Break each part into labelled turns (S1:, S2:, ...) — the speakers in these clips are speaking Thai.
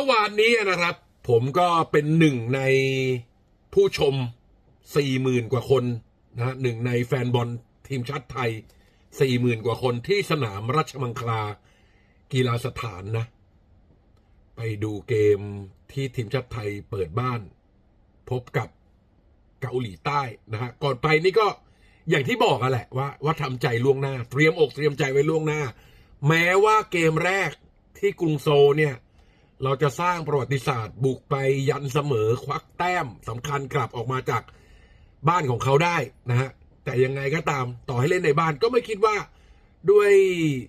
S1: มื่อวานนี้นะครับ ผมก็เป็นหนึ่งในผู้ชมสี่หมื่นกว่าคนนะหนึ่งในแฟนบอลทีมชาติไทยสี่หมื่นกว่าคนที่สนามราชมังคลากีฬาสถานนะ ไปดูเกมที่ทีมชาติไทยเปิดบ้าน พบกับเกาหลีใต้นะฮะก่อนไปนี่ก็อย่างที่บอกอะแหละว่าว่าทำใจล่วงหน้า เตรียมอกเตรียมใจไว้ล่วงหน้า แม้ว่าเกมแรกที่กรุงโซลเนี่ย เราจะสร้างประวัติศาสตร์ บุกไปยันเสมอควักแต้มสำคัญกลับออกมาจากบ้านของเขาได้นะฮะแต่ยังไงก็ตามต่อให้เล่นในบ้านก็ไม่คิดว่าด้วย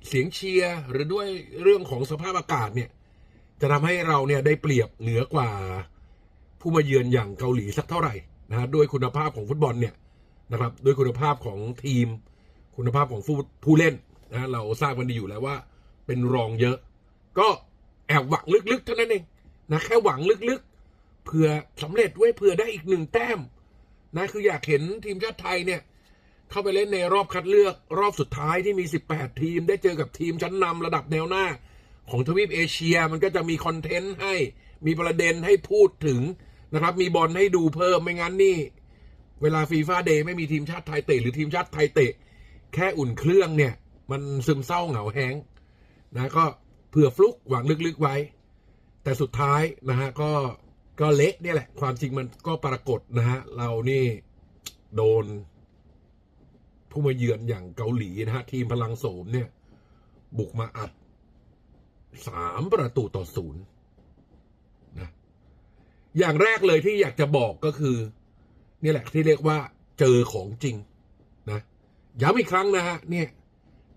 S1: เสียงเชียร์หรือด้วยเรื่องของสภาพอากาศเนี่ย จะทำให้เราเนี่ยได้เปรียบเหนือกว่าผู้มาเยือนอย่างเกาหลีสักเท่าไหร่นะฮะด้วยคุณภาพของฟุตบอลเนี่ยนะครับด้วยคุณภาพของทีม คุณภาพของผู้ผู้เล่นนะฮะเราทราบกันดีอยู่แล้วว่า เป็นรองเยอะ ก็ แอบหวังลึกๆเท่านั้นเองนะแค่หวังลึกๆเผื่อสำเร็จไว้เผื่อได้อีกหนึ่งแต้มนะคืออยากเห็นทีมชาติไทยเนี่ย เข้าไปเล่นในรอบคัดเลือกรอบสุดท้ายที่มี 18 ทีม ได้เจอกับทีมชั้นนำระดับแนวหน้า ของทวีปเอเชียมันก็จะมีคอนเทนต์ให้มีประเด็นให้พูดถึงนะครับ มีบอลให้ดูเพิ่มไม่งั้นนี่ เวลาฟีฟ่าเดย์ไม่มีทีมชาติไทยเตะหรือทีมชาติไทยเตะ แค่อุ่นเครื่องเนี่ย มันซึมเศร้าเหงาแห้งนะก็ เผื่อฟลุกหวังลึกๆไว้ แต่สุดท้ายนะฮะก็ก็เละเนี่ยแหละ ความจริงมันก็ปรากฏนะฮะเรานี่โดน ผู้มาเยือนอย่างเกาหลีนะฮะทีมพลังโสมเนี่ย บุกมาอัดสามประตูต่อศูนย์นะอย่างแรกเลยที่อยากจะบอกก็คือนี่แหละที่เรียกว่าเจอของจริงนะย้ำอีกครั้งนะฮะเนี่ย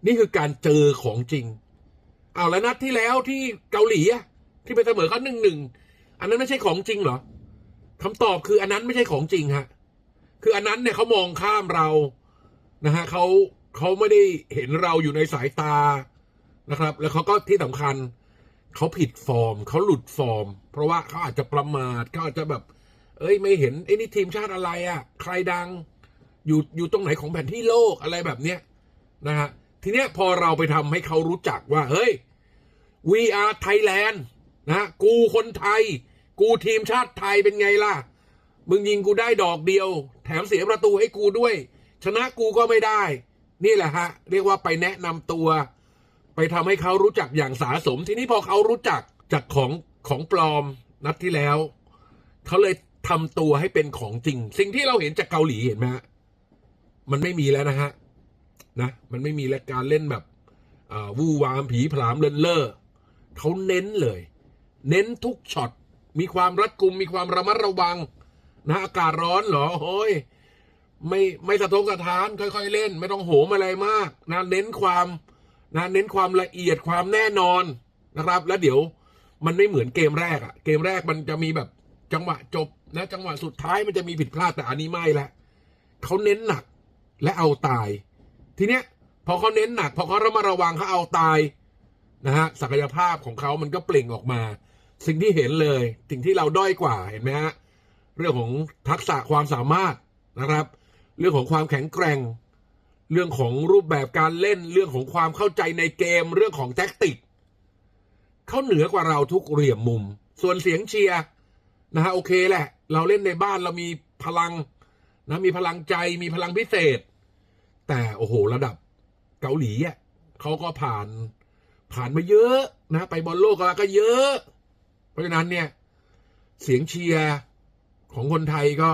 S1: นี่คือการเจอของจริง เอาแล้วนัดที่แล้วที่เกาหลีอะที่ไปเสมอเขาหนึ่งหนึ่งอันนั้นไม่ใช่ของจริงเหรอคำตอบคืออันนั้นไม่ใช่ของจริงฮะคืออันนั้นเนี่ยเขามองข้ามเรานะฮะเขาเขาไม่ได้เห็นเราอยู่ในสายตานะครับ แล้วเขาก็ที่สำคัญเขาผิดฟอร์มเขาหลุดฟอร์ม เพราะว่าเขาอาจจะประมาทเขาอาจจะแบบ เอ้ยไม่เห็นไอ้นี่ทีมชาติอะไรอะ่ะ ใครดังอยู่อยู่ตรงไหนของแผนที่โลกอะไรแบบเนี้ยนะฮะ ทีเนี้ยพอเราไปทำให้เขารู้จักว่า เฮ้ย we are Thailand นะกูคนไทย กูทีมชาติไทยเป็นไงล่ะ มึงยิงกูได้ดอกเดียว แถมเสียประตูให้กูด้วย ชนะกูก็ไม่ได้ นี่แหละฮะ เรียกว่าไปแนะนำตัว ไปทำให้เขารู้จักอย่างสาสม ทีนี้พอเขารู้จักจากของของปลอมนัดที่แล้ว เขาเลยทำตัวให้เป็นของจริง สิ่งที่เราเห็นจากเกาหลีเห็นไหมฮะมันไม่มีแล้วนะฮะ นะมันไม่มีแล้วการเล่นแบบวู่วามผีผลามเลินเล่อเขาเน้นเลย เน้นทุกช็อตมีความรัดกุมมีความระมัดระวังนะอากาศร้อนเหรอโอ้ยไม่ไม่สะทกสะท้านค่อย ๆ เล่น ไม่ต้องโหมอะไรมากนะเน้นความนะเน้นความละเอียดความแน่นอนนะครับ แล้วเดี๋ยวมันไม่เหมือนเกมแรกอะเกมแรกมันจะมีแบบจังหวะจบนะจังหวะสุดท้ายมันจะมีผิดพลาดแต่อันนี้ไม่ละเขาเน้นหนักและเอาตาย ทีเนี้ยพอเขาเน้นหนัก พอเขาระมัดระวังเขาเอาตายนะฮะศักยภาพของเขามันก็เปล่งออกมา สิ่งที่เห็นเลย สิ่งที่เราด้อยกว่าเห็นไหมฮะเรื่องของทักษะความสามารถนะครับ เรื่องของความแข็งแกร่ง เรื่องของรูปแบบการเล่นเรื่องของความเข้าใจในเกม เรื่องของแท็กติกเขาเหนือกว่าเราทุกเหลี่ยมมุม ส่วนเสียงเชียร์นะฮะโอเคแหละ เราเล่นในบ้านเรามีพลังนะมีพลังใจมีพลังพิเศษ แต่โอ้โหระดับเกาหลีอะเขาก็ผ่านผ่านมาเยอะนะ ไปบอลโลกก็เยอะ เพราะฉะนั้นเนี่ย เสียงเชียร์ของคนไทยก็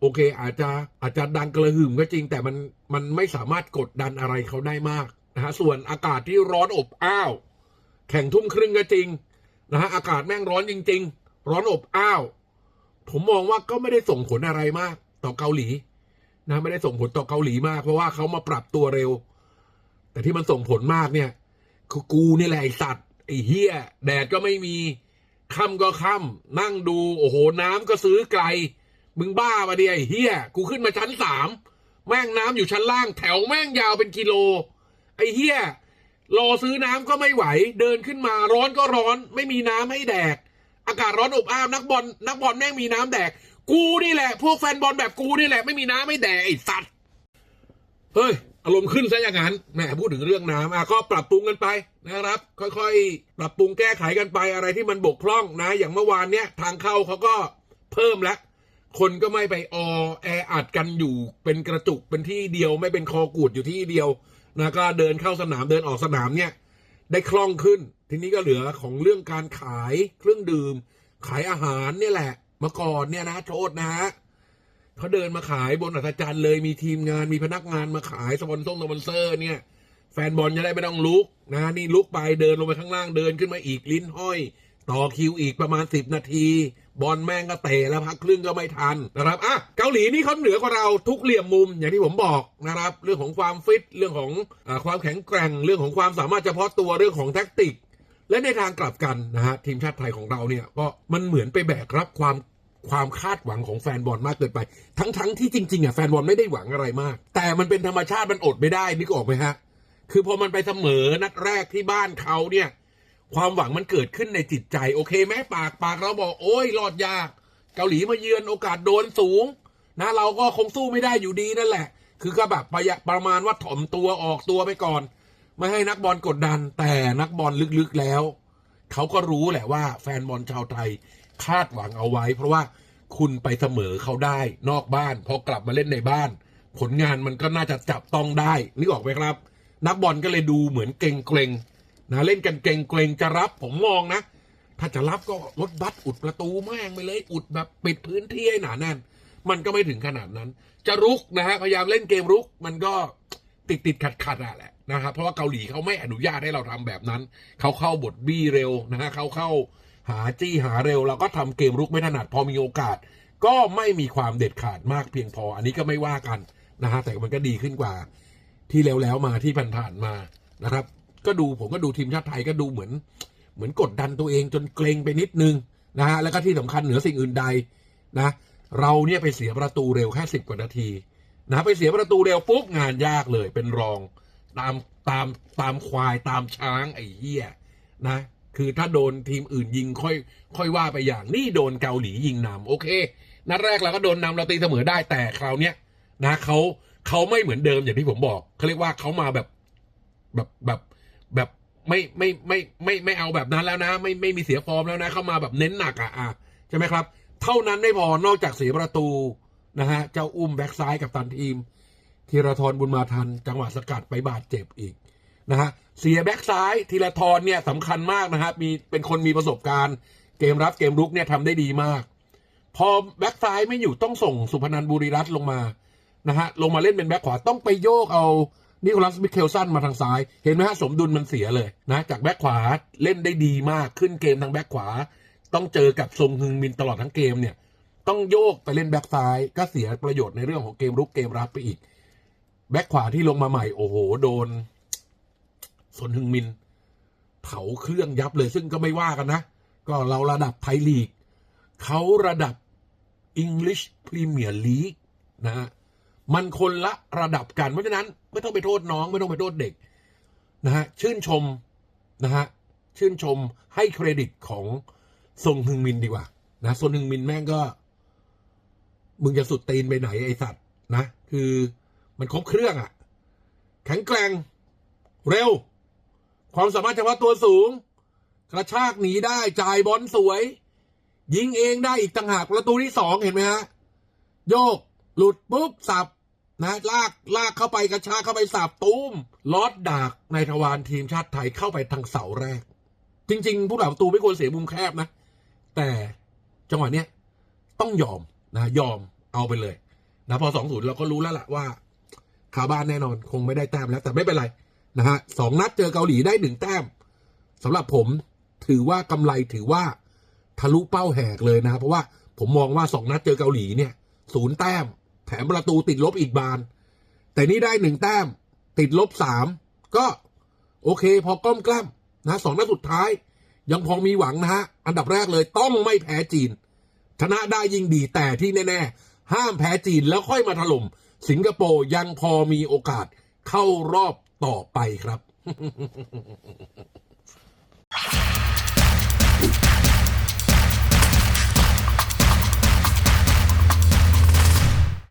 S1: โอเค อาจจะอาจจะดังกระหึ่มก็จริง แต่มันมันไม่สามารถกดดันอะไรเขาได้มากนะฮะส่วนอากาศที่ร้อนอบอ้าว แข่งทุ่มครึ่งก็จริงนะฮะอากาศแม่งร้อนจริง ๆ ร้อนอบอ้าว ผมมองว่าก็ไม่ได้ส่งผลอะไรมาก ต่อเกาหลี นะไม่ได้ส่งผลต่อเกาหลีมาก เพราะว่าเขามาปรับตัวเร็ว แต่ที่มันส่งผลมากเนี่ย คือกูนี่แหละไอสัตว์ไอเฮียแดดก็ไม่มีค่ำก็ค่ำนั่งดูโอ้โหน้ำก็ซื้อไกล มึงบ้าปะเดียไอเฮียกูขึ้นมาชั้นสามแม่งน้ำอยู่ชั้นล่างแถวแม่งยาวเป็นกิโล ไอเฮียรอซื้อน้ำก็ไม่ไหว เดินขึ้นมาร้อนก็ร้อน ไม่มีน้ำให้แดก อากาศร้อนอบอ้าวนักบอลนักบอลแม่งมีน้ำแดก กูนี่แหละ พวกแฟนบอลแบบกูนี่แหละ ไม่มีน้ำให้แดกไอ้สัตว์เฮ้ย อารมณ์ขึ้นซะอย่างนั้นแหมพูดถึงเรื่องน้ำอะก็ปรับปรุงกันไปนะครับ ค่อยๆ ปรับปรุงแก้ไขกันไปอะไรที่มันบกพร่องนะ อย่างเมื่อวานเนี้ยทางเข้าเขาก็เพิ่มแล้วคนก็ไม่ไปออแออัดกันอยู่เป็นกระจุกเป็นที่เดียวไม่เป็นคอกูดอยู่ที่เดียวนะก็เดินเข้าสนามเดินออกสนามเนี่ย ได้คล่องขึ้น ทีนี้ก็เหลือของเรื่องการขายเครื่องดื่ม ขายอาหารเนี่ยแหละ มื่อก่อนเนี่ยนะโทษนะฮะเขาเดินมาขายบนอัศจรรย์เลยมีทีมงานมีพนักงานมาขายสปอนเซอร์สปอนเซอร์ เนี่ย แฟนบอลจะได้ไม่ต้องลุกนะนี่ลุกไปเดินลงไปข้างล่างเดินขึ้นมาอีกลิ้นห้อย ต่อคิวอีกประมาณ10นาที บอลแม่งก็เตะแล้วพักครึ่งก็ไม่ทันนะครับอะเกาหลีนี่เขาเหนือกว่าเราทุกเหลี่ยมมุมอย่างที่ผมบอกนะครับ เรื่องของความฟิตเรื่องของอความแข็งแกร่งเรื่องของความสามารถเฉพาะตัวเรื่องของแท็กติกและในทางกลับกันนะฮะทีมชาติไทยของเราเนี่ยก็มันเหมือนไปแบกรับความ ความคาดหวังของแฟนบอลมากเกินไป ทั้งๆที่จริงๆอะแฟนบอลไม่ได้หวังอะไรมาก แต่มันเป็นธรรมชาติมันอดไม่ได้นึกออกไหมฮะ คือพอมันไปเสมอนัดแรกที่บ้านเขาเนี่ย ความหวังมันเกิดขึ้นในจิตใจ โอเคไหมปากปากเราบอกโอ้ยรอดยาก เกาหลีมาเยือนโอกาสโดนสูง นะเราก็คงสู้ไม่ได้อยู่ดีนั่นแหละ คือก็แบบประยะประมาณว่าถ่อมตัวออกตัวไปก่อน ไม่ให้นักบอลกดดัน แต่นักบอลลึกๆแล้วเขาก็รู้แหละว่าแฟนบอลชาวไทย คาดหวังเอาไว้ เพราะว่าคุณไปเสมอเขาได้นอกบ้านพอกลับมาเล่นในบ้าน ผลงานมันก็น่าจะจับต้องได้นึกออกไหมครับ นักบอลก็เลยดูเหมือนเกรงเกรงนะเล่นกันเกรงเกรงจะรับผมมองนะ ถ้าจะรับก็รถบัสอุดประตูแม่งไปเลย อุดแบบปิดพื้นที่ให้หนาแน่น มันก็ไม่ถึงขนาดนั้น จะรุกนะฮะพยายามเล่นเกมรุกมันก็ติดติดขัดขัดๆอะแหละนะครับเพราะว่าเกาหลีเขาไม่อนุญาตให้เราทำแบบนั้น เขาเข้าบทบี้เร็วนะฮะเขาเข้า หาจี้หาเร็วเราก็ทำเกมรุกไม่ถนัดพอมีโอกาส ก็ไม่มีความเด็ดขาดมากเพียงพอ อันนี้ก็ไม่ว่ากันนะฮะแต่มันก็ดีขึ้นกว่า ที่แล้วแล้วมาที่ผ่านๆมานะครับ ก็ดูผมก็ดูทีมชาติไทยก็ดูเหมือน เหมือนกดดันตัวเองจนเกรงไปนิดนึงนะฮะแล้วก็ที่สำคัญเหนือสิ่งอื่นใดนะ เราเนี่ยไปเสียประตูเร็วแค่สิบกว่านาทีนะไปเสียประตูเร็วปุ๊บงานยากเลยเป็นรอง ตามตามตามควายตามช้างไอ้เหี้ยนะ คือถ้าโดนทีมอื่นยิงค่อยค่อยว่าไปอย่างนี่โดนเกาหลียิงนำโอเค นัดแรกเราก็โดนนำเราตีเสมอได้แต่คราวเนี้ยนะเขาเขาไม่เหมือนเดิมอย่างที่ผมบอกเขาเรียกว่าเขามาแบบแบบแบบแบบไม่ไม่ไม่ไม่ไม่เอาแบบนั้นแล้วนะ ไม่ไม่มีเสียฟอร์มแล้วนะ เข้ามาแบบเน้นหนักอะอะใช่ไหมครับ เท่านั้นไม่พอนอกจากเสียประตูนะฮะเจ้าอุ้มแบ็กซ้ายกับตันทีมธีรทรบุญมาทัน จังหวะสกัดไปบาดเจ็บอีก นะฮะเสียแบ็กซ้ายธีรทรเนี่ยสำคัญมากนะครับมีเป็นคนมีประสบการณ์ เกมรับเกมรุกเนี่ยทำได้ดีมาก พอแบ็กซ้ายไม่อยู่ต้องส่งสุพนันบุรีรัตน์ลงมานะฮะลงมาเล่นเป็นแบ็กขวาต้องไปโยกเอานิโคลัสมิเคลสันมาทางซ้าย เห็นไหมฮะสมดุลมันเสียเลยนะจากแบ็กขวาเล่นได้ดีมากขึ้นเกมทางแบ็กขวา ต้องเจอกับทรงฮึงมินตลอดทั้งเกมเนี่ยต้องโยกไปเล่นแบ็กซ้าย ก็เสียประโยชน์ในเรื่องของเกมรุกเกมรับไปอีก แบ็กขวาที่ลงมาใหม่โอ้โห โดน สนฮึงมิน เผาเครื่องยับเลยซึ่งก็ไม่ว่ากันนะ ก็เราระดับไทยลีก เขาระดับ English Premier League นะฮะมันคนละระดับกัน เพราะฉะนั้นไม่ต้องไปโทษน้องไม่ต้องไปโทษเด็กนะฮะชื่นชมนะฮะชื่นชมให้เครดิตของทรงฮึงมินดีกว่า นะทรงฮึงมินแม่งก็ มึงจะสุดตีนไปไหนไอสัตว์นะ คือมันครบเครื่องอะ่ะ แข็งแกร่งเร็ว ความสามารถเฉพาะตัวสูง กระชากหนีได้จ่ายบอลสวย ยิงเองได้อีกต่างหากประตูที่สองเห็นไหมฮะโยก หลุดปุ๊บสับนะลากลากเข้าไปกระชากเข้าไปสับตูมลอดดากในทวารทีมชาติไทยเข้าไปทางเสาแรก จริง ๆ ผู้หลักประตูไม่ควรเสียมุมแคบนะ แต่จังหวะเนี้ยต้องยอมนะยอมเอาไปเลยนะพอสองศูนย์เราก็รู้แล้วล่ะว่าคาบ้านแน่นอนคงไม่ได้แต้มแล้ว แต่ไม่เป็นไร นะฮะสองนัดเจอเกาหลีได้หนึ่งแต้มสำหรับผมถือว่ากำไรถือว่าทะลุเป้าแหกเลยนะเพราะว่าผมมองว่าสองนัดเจอเกาหลีเนี่ยศูนย์แต้ม แถมประตูติดลบอีกบาน แต่นี่ได้หนึ่งแต้ม ติดลบสามก็โอเค พอก้มกล้ำนะสองนัดสุดท้าย ยังพอมีหวังนะฮะอันดับแรกเลยต้องไม่แพ้จีน ชนะได้ยิ่งดีแต่ที่แน่ ๆ ห้ามแพ้จีนแล้วค่อยมาถล่ม สิงคโปร์ยังพอมีโอกาสเข้ารอบ ต่อไปครับ